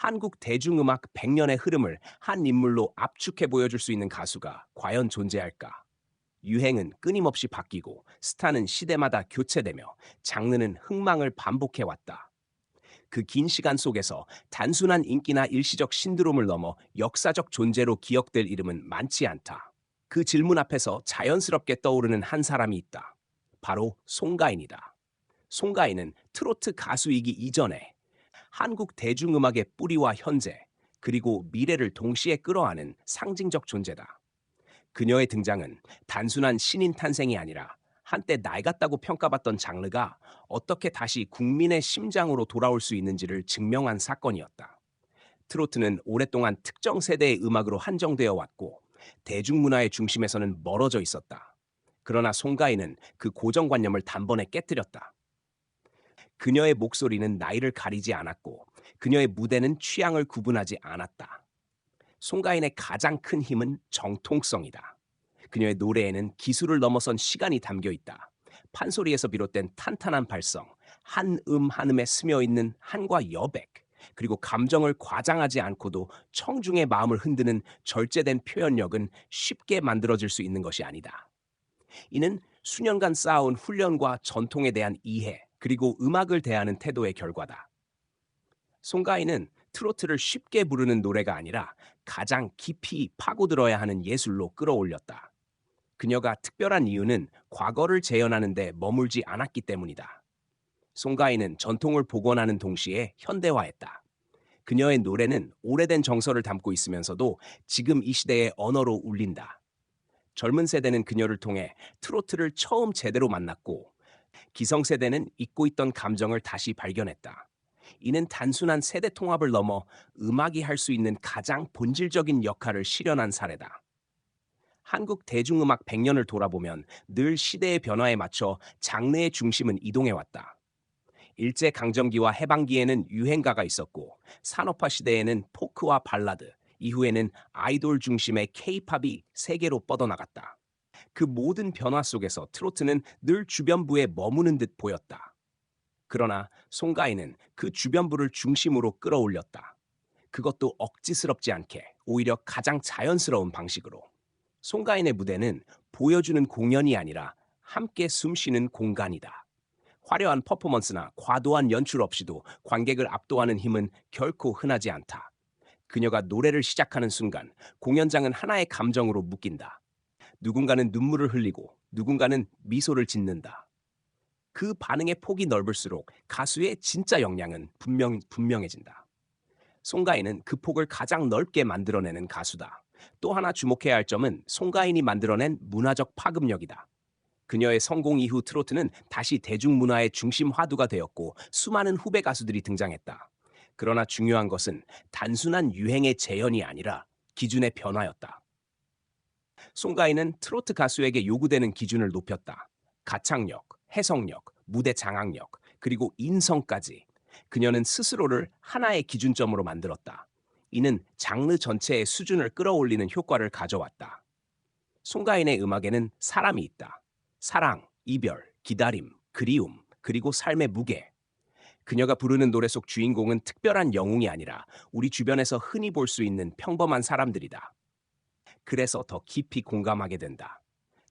한국 대중음악 100년의 흐름을 한 인물로 압축해 보여줄 수 있는 가수가 과연 존재할까? 유행은 끊임없이 바뀌고 스타는 시대마다 교체되며 장르는 흥망을 반복해 왔다. 그 긴 시간 속에서 단순한 인기나 일시적 신드롬을 넘어 역사적 존재로 기억될 이름은 많지 않다. 그 질문 앞에서 자연스럽게 떠오르는 한 사람이 있다. 바로 송가인이다. 송가인은 트로트 가수이기 이전에 한국 대중음악의 뿌리와 현재, 그리고 미래를 동시에 끌어안은 상징적 존재다. 그녀의 등장은 단순한 신인 탄생이 아니라 한때 낡았다고 평가받던 장르가 어떻게 다시 국민의 심장으로 돌아올 수 있는지를 증명한 사건이었다. 트로트는 오랫동안 특정 세대의 음악으로 한정되어 왔고 대중문화의 중심에서는 멀어져 있었다. 그러나 송가인은 그 고정관념을 단번에 깨뜨렸다. 그녀의 목소리는 나이를 가리지 않았고 그녀의 무대는 취향을 구분하지 않았다. 송가인의 가장 큰 힘은 정통성이다. 그녀의 노래에는 기술을 넘어선 시간이 담겨 있다. 판소리에서 비롯된 탄탄한 발성, 한 음 한음에 스며 있는 한과 여백, 그리고 감정을 과장하지 않고도 청중의 마음을 흔드는 절제된 표현력은 쉽게 만들어질 수 있는 것이 아니다. 이는 수년간 쌓아온 훈련과 전통에 대한 이해, 그리고 음악을 대하는 태도의 결과다. 송가인은 트로트를 쉽게 부르는 노래가 아니라 가장 깊이 파고들어야 하는 예술로 끌어올렸다. 그녀가 특별한 이유는 과거를 재현하는 데 머물지 않았기 때문이다. 송가인은 전통을 복원하는 동시에 현대화했다. 그녀의 노래는 오래된 정서를 담고 있으면서도 지금 이 시대의 언어로 울린다. 젊은 세대는 그녀를 통해 트로트를 처음 제대로 만났고 기성세대는 잊고 있던 감정을 다시 발견했다. 이는 단순한 세대 통합을 넘어 음악이 할 수 있는 가장 본질적인 역할을 실현한 사례다. 한국 대중음악 100년을 돌아보면 늘 시대의 변화에 맞춰 장르의 중심은 이동해왔다. 일제 강점기와 해방기에는 유행가가 있었고 산업화 시대에는 포크와 발라드, 이후에는 아이돌 중심의 케이팝이 세계로 뻗어나갔다. 그 모든 변화 속에서 트로트는 늘 주변부에 머무는 듯 보였다. 그러나 송가인은 그 주변부를 중심으로 끌어올렸다. 그것도 억지스럽지 않게 오히려 가장 자연스러운 방식으로. 송가인의 무대는 보여주는 공연이 아니라 함께 숨쉬는 공간이다. 화려한 퍼포먼스나 과도한 연출 없이도 관객을 압도하는 힘은 결코 흔하지 않다. 그녀가 노래를 시작하는 순간 공연장은 하나의 감정으로 묶인다. 누군가는 눈물을 흘리고 누군가는 미소를 짓는다. 그 반응의 폭이 넓을수록 가수의 진짜 역량은 분명, 분명해진다. 송가인은 그 폭을 가장 넓게 만들어내는 가수다. 또 하나 주목해야 할 점은 송가인이 만들어낸 문화적 파급력이다. 그녀의 성공 이후 트로트는 다시 대중문화의 중심 화두가 되었고 수많은 후배 가수들이 등장했다. 그러나 중요한 것은 단순한 유행의 재현이 아니라 기준의 변화였다. 송가인은 트로트 가수에게 요구되는 기준을 높였다. 가창력, 해석력, 무대 장악력, 그리고 인성까지. 그녀는 스스로를 하나의 기준점으로 만들었다. 이는 장르 전체의 수준을 끌어올리는 효과를 가져왔다. 송가인의 음악에는 사람이 있다. 사랑, 이별, 기다림, 그리움, 그리고 삶의 무게. 그녀가 부르는 노래 속 주인공은 특별한 영웅이 아니라 우리 주변에서 흔히 볼 수 있는 평범한 사람들이다. 그래서 더 깊이 공감하게 된다.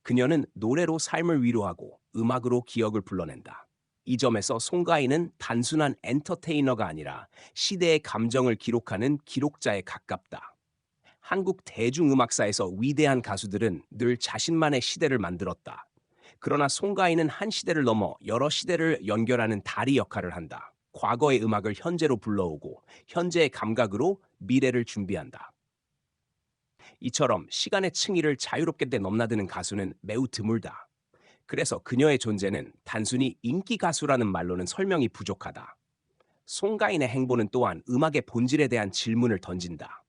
그녀는 노래로 삶을 위로하고 음악으로 기억을 불러낸다. 이 점에서 송가인은 단순한 엔터테이너가 아니라 시대의 감정을 기록하는 기록자에 가깝다. 한국 대중음악사에서 위대한 가수들은 늘 자신만의 시대를 만들었다. 그러나 송가인은 한 시대를 넘어 여러 시대를 연결하는 다리 역할을 한다. 과거의 음악을 현재로 불러오고 현재의 감각으로 미래를 준비한다. 이처럼 시간의 층위를 자유롭게 넘나드는 가수는 매우 드물다. 그래서 그녀의 존재는 단순히 인기 가수라는 말로는 설명이 부족하다. 송가인의 행보는 또한 음악의 본질에 대한 질문을 던진다.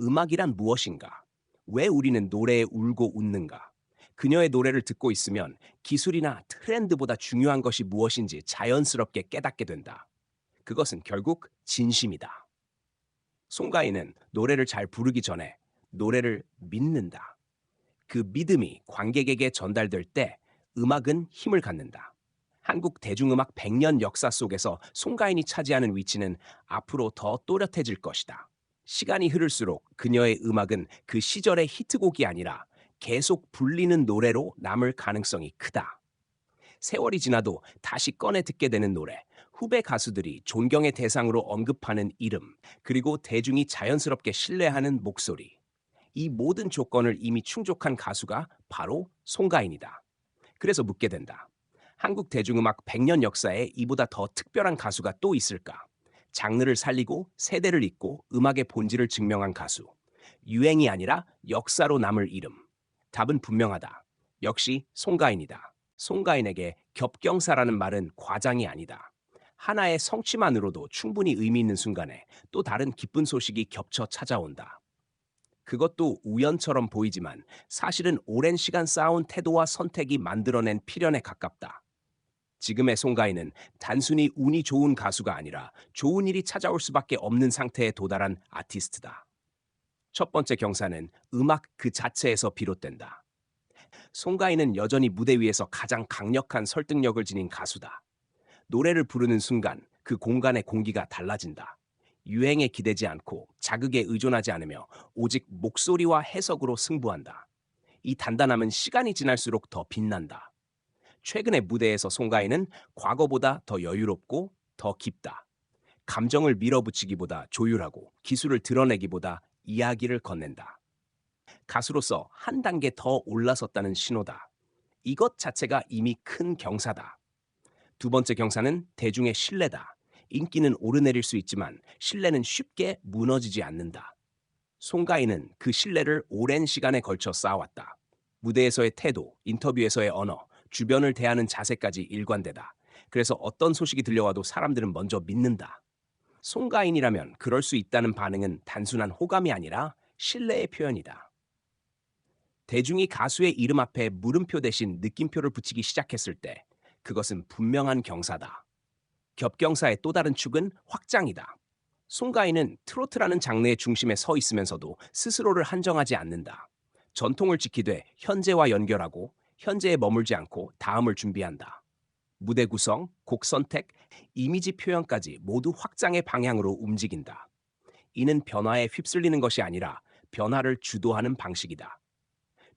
음악이란 무엇인가? 왜 우리는 노래에 울고 웃는가? 그녀의 노래를 듣고 있으면 기술이나 트렌드보다 중요한 것이 무엇인지 자연스럽게 깨닫게 된다. 그것은 결국 진심이다. 송가인은 노래를 잘 부르기 전에 노래를 믿는다. 그 믿음이 관객에게 전달될 때 음악은 힘을 갖는다. 한국 대중음악 100년 역사 속에서 송가인이 차지하는 위치는 앞으로 더 또렷해질 것이다. 시간이 흐를수록 그녀의 음악은 그 시절의 히트곡이 아니라 계속 불리는 노래로 남을 가능성이 크다. 세월이 지나도 다시 꺼내 듣게 되는 노래, 후배 가수들이 존경의 대상으로 언급하는 이름, 그리고 대중이 자연스럽게 신뢰하는 목소리. 이 모든 조건을 이미 충족한 가수가 바로 송가인이다. 그래서 묻게 된다. 한국 대중음악 100년 역사에 이보다 더 특별한 가수가 또 있을까? 장르를 살리고 세대를 잇고 음악의 본질을 증명한 가수. 유행이 아니라 역사로 남을 이름. 답은 분명하다. 역시 송가인이다. 송가인에게 겹경사라는 말은 과장이 아니다. 하나의 성취만으로도 충분히 의미 있는 순간에 또 다른 기쁜 소식이 겹쳐 찾아온다. 그것도 우연처럼 보이지만 사실은 오랜 시간 쌓아온 태도와 선택이 만들어낸 필연에 가깝다. 지금의 송가인은 단순히 운이 좋은 가수가 아니라 좋은 일이 찾아올 수밖에 없는 상태에 도달한 아티스트다. 첫 번째 경사는 음악 그 자체에서 비롯된다. 송가인은 여전히 무대 위에서 가장 강력한 설득력을 지닌 가수다. 노래를 부르는 순간 그 공간의 공기가 달라진다. 유행에 기대지 않고 자극에 의존하지 않으며 오직 목소리와 해석으로 승부한다. 이 단단함은 시간이 지날수록 더 빛난다. 최근의 무대에서 송가인은 과거보다 더 여유롭고 더 깊다. 감정을 밀어붙이기보다 조율하고 기술을 드러내기보다 이야기를 건넨다. 가수로서 한 단계 더 올라섰다는 신호다. 이것 자체가 이미 큰 경사다. 두 번째 경사는 대중의 신뢰다. 인기는 오르내릴 수 있지만 신뢰는 쉽게 무너지지 않는다. 송가인은 그 신뢰를 오랜 시간에 걸쳐 쌓아왔다. 무대에서의 태도, 인터뷰에서의 언어, 주변을 대하는 자세까지 일관되다. 그래서 어떤 소식이 들려와도 사람들은 먼저 믿는다. 송가인이라면 그럴 수 있다는 반응은 단순한 호감이 아니라 신뢰의 표현이다. 대중이 가수의 이름 앞에 물음표 대신 느낌표를 붙이기 시작했을 때 그것은 분명한 경사다. 겹경사의 또 다른 축은 확장이다. 송가인은 트로트라는 장르의 중심에 서 있으면서도 스스로를 한정하지 않는다. 전통을 지키되 현재와 연결하고 현재에 머물지 않고 다음을 준비한다. 무대 구성, 곡 선택, 이미지 표현까지 모두 확장의 방향으로 움직인다. 이는 변화에 휩쓸리는 것이 아니라 변화를 주도하는 방식이다.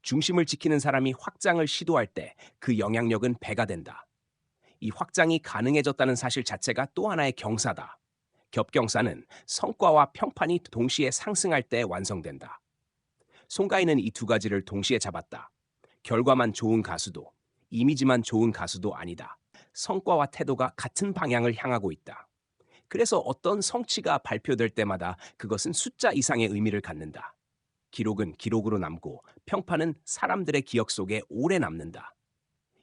중심을 지키는 사람이 확장을 시도할 때 그 영향력은 배가 된다. 이 확장이 가능해졌다는 사실 자체가 또 하나의 경사다. 겹경사는 성과와 평판이 동시에 상승할 때 완성된다. 송가인은 이 두 가지를 동시에 잡았다. 결과만 좋은 가수도, 이미지만 좋은 가수도 아니다. 성과와 태도가 같은 방향을 향하고 있다. 그래서 어떤 성취가 발표될 때마다 그것은 숫자 이상의 의미를 갖는다. 기록은 기록으로 남고 평판은 사람들의 기억 속에 오래 남는다.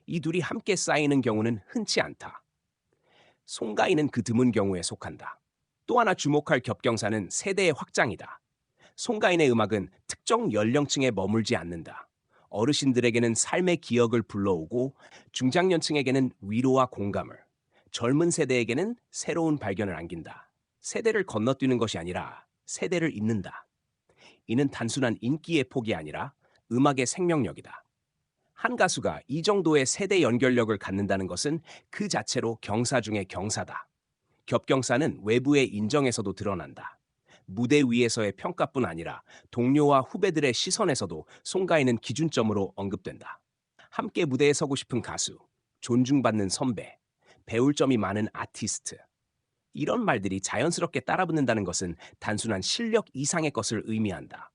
이 둘이 함께 쌓이는 경우는 흔치 않다. 송가인은 그 드문 경우에 속한다. 또 하나 주목할 겹경사는 세대의 확장이다. 송가인의 음악은 특정 연령층에 머물지 않는다. 어르신들에게는 삶의 기억을 불러오고 중장년층에게는 위로와 공감을, 젊은 세대에게는 새로운 발견을 안긴다. 세대를 건너뛰는 것이 아니라 세대를 잇는다. 이는 단순한 인기의 폭이 아니라 음악의 생명력이다. 한 가수가 이 정도의 세대 연결력을 갖는다는 것은 그 자체로 경사 중의 경사다. 겹경사는 외부의 인정에서도 드러난다. 무대 위에서의 평가뿐 아니라 동료와 후배들의 시선에서도 송가인은 기준점으로 언급된다. 함께 무대에 서고 싶은 가수, 존중받는 선배, 배울 점이 많은 아티스트. 이런 말들이 자연스럽게 따라붙는다는 것은 단순한 실력 이상의 것을 의미한다.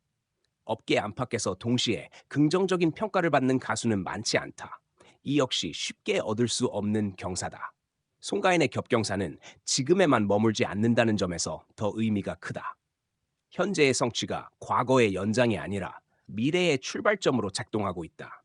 업계 안팎에서 동시에 긍정적인 평가를 받는 가수는 많지 않다. 이 역시 쉽게 얻을 수 없는 경사다. 송가인의 겹경사는 지금에만 머물지 않는다는 점에서 더 의미가 크다. 현재의 성취가 과거의 연장이 아니라 미래의 출발점으로 작동하고 있다.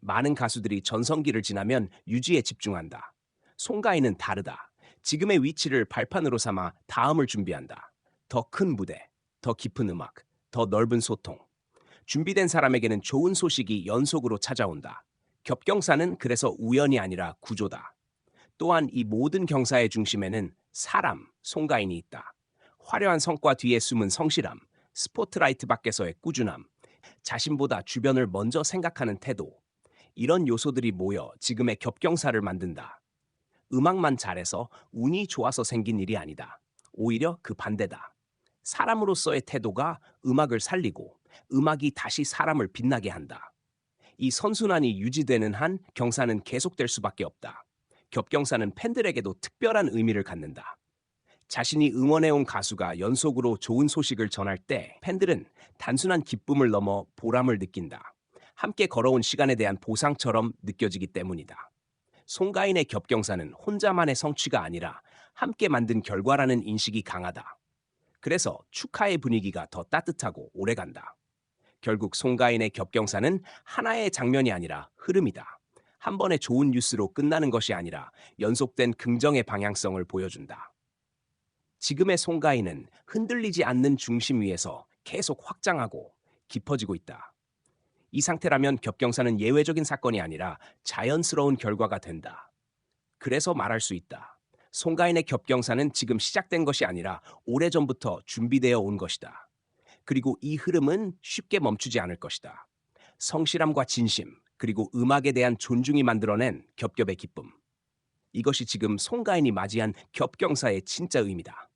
많은 가수들이 전성기를 지나면 유지에 집중한다. 송가인은 다르다. 지금의 위치를 발판으로 삼아 다음을 준비한다. 더 큰 무대, 더 깊은 음악, 더 넓은 소통. 준비된 사람에게는 좋은 소식이 연속으로 찾아온다. 겹경사는 그래서 우연이 아니라 구조다. 또한 이 모든 경사의 중심에는 사람, 송가인이 있다. 화려한 성과 뒤에 숨은 성실함, 스포트라이트 밖에서의 꾸준함, 자신보다 주변을 먼저 생각하는 태도. 이런 요소들이 모여 지금의 겹경사를 만든다. 음악만 잘해서 운이 좋아서 생긴 일이 아니다. 오히려 그 반대다. 사람으로서의 태도가 음악을 살리고 음악이 다시 사람을 빛나게 한다. 이 선순환이 유지되는 한 경사는 계속될 수밖에 없다. 겹경사는 팬들에게도 특별한 의미를 갖는다. 자신이 응원해온 가수가 연속으로 좋은 소식을 전할 때 팬들은 단순한 기쁨을 넘어 보람을 느낀다. 함께 걸어온 시간에 대한 보상처럼 느껴지기 때문이다. 송가인의 겹경사는 혼자만의 성취가 아니라 함께 만든 결과라는 인식이 강하다. 그래서 축하의 분위기가 더 따뜻하고 오래간다. 결국 송가인의 겹경사는 하나의 장면이 아니라 흐름이다. 한 번의 좋은 뉴스로 끝나는 것이 아니라 연속된 긍정의 방향성을 보여준다. 지금의 송가인은 흔들리지 않는 중심 위에서 계속 확장하고 깊어지고 있다. 이 상태라면 겹경사는 예외적인 사건이 아니라 자연스러운 결과가 된다. 그래서 말할 수 있다. 송가인의 겹경사는 지금 시작된 것이 아니라 오래전부터 준비되어 온 것이다. 그리고 이 흐름은 쉽게 멈추지 않을 것이다. 성실함과 진심, 그리고 음악에 대한 존중이 만들어낸 겹겹의 기쁨. 이것이 지금 송가인이 맞이한 겹경사의 진짜 의미다.